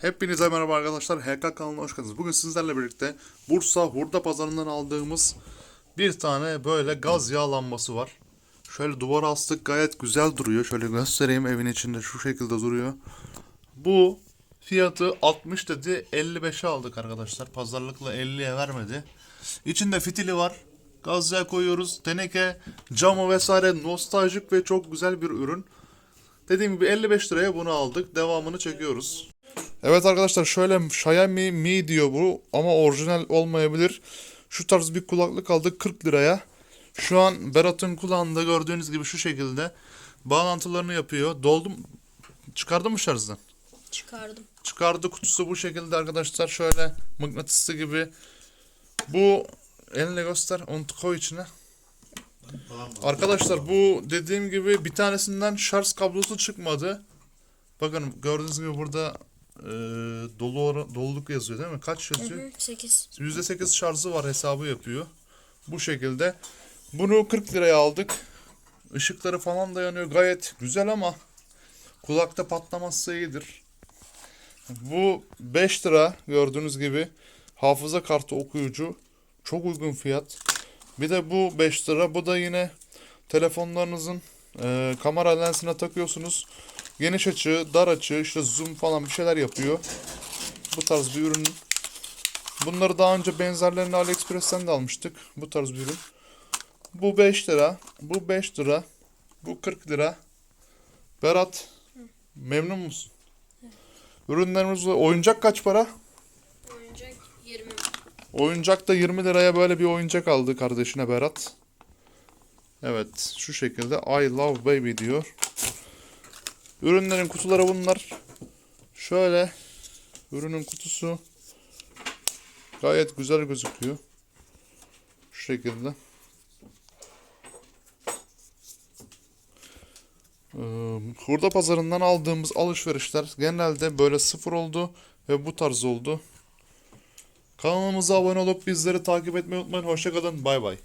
Hepinize merhaba arkadaşlar. HK kanalına hoş geldiniz. Bugün sizlerle birlikte Bursa Hurda Pazarı'ndan aldığımız bir tane böyle gaz yağ lambası var. Şöyle duvara astık gayet güzel duruyor. Şöyle göstereyim evin içinde şu şekilde duruyor. Bu fiyatı 60 dedi 55'e aldık arkadaşlar. Pazarlıkla 50'ye vermedi. İçinde fitili var. Gaz yağı koyuyoruz. Teneke, camı vesaire nostaljik ve çok güzel bir ürün. Dediğim gibi 55 liraya bunu aldık. Devamını çekiyoruz. Evet arkadaşlar şöyle Xiaomi Mi diyor bu ama orijinal olmayabilir. Şu tarz bir kulaklık aldık 40 liraya. Şu an Berat'ın kulağında gördüğünüz gibi şu şekilde bağlantılarını yapıyor. Doldum çıkardı mı şarjdan? Çıkardım. Çıkardı kutusu bu şekilde arkadaşlar şöyle mıknatıslı gibi. Bu eline göster onu koy içine. Arkadaşlar bu dediğim gibi bir tanesinden şarj kablosu çıkmadı. Bakın gördüğünüz gibi burada e, dolu ora- doluluk yazıyor değil mi? Kaç yazıyor? 8. %8 şarjı var hesabı yapıyor. Bu şekilde. Bunu 40 liraya aldık. Işıkları falan da yanıyor. Gayet güzel ama kulakta patlamazsa iyidir. Bu 5 lira gördüğünüz gibi. Hafıza kartı okuyucu. Çok uygun fiyat. Bir de bu 5 lira. Bu da yine telefonlarınızın e, kamera lensine takıyorsunuz. Geniş açı, dar açı, işte zoom falan bir şeyler yapıyor. Bu tarz bir ürün. Bunları daha önce benzerlerini AliExpress'ten de almıştık. Bu tarz bir ürün. Bu 5 lira. Bu 5 lira. Bu 40 lira. Berat memnun musun? Ürünlerimiz var. oyuncak kaç para? Oyuncak 20. Oyuncak da 20 liraya böyle bir oyuncak aldı kardeşine Berat. Evet şu şekilde I love baby diyor. Ürünlerin kutuları bunlar. Şöyle ürünün kutusu gayet güzel gözüküyor. Şu şekilde. Hurda pazarından aldığımız alışverişler genelde böyle sıfır oldu ve bu tarz oldu. Kanalımıza abone olup bizleri takip etmeyi unutmayın. Hoşçakalın. Bay bay.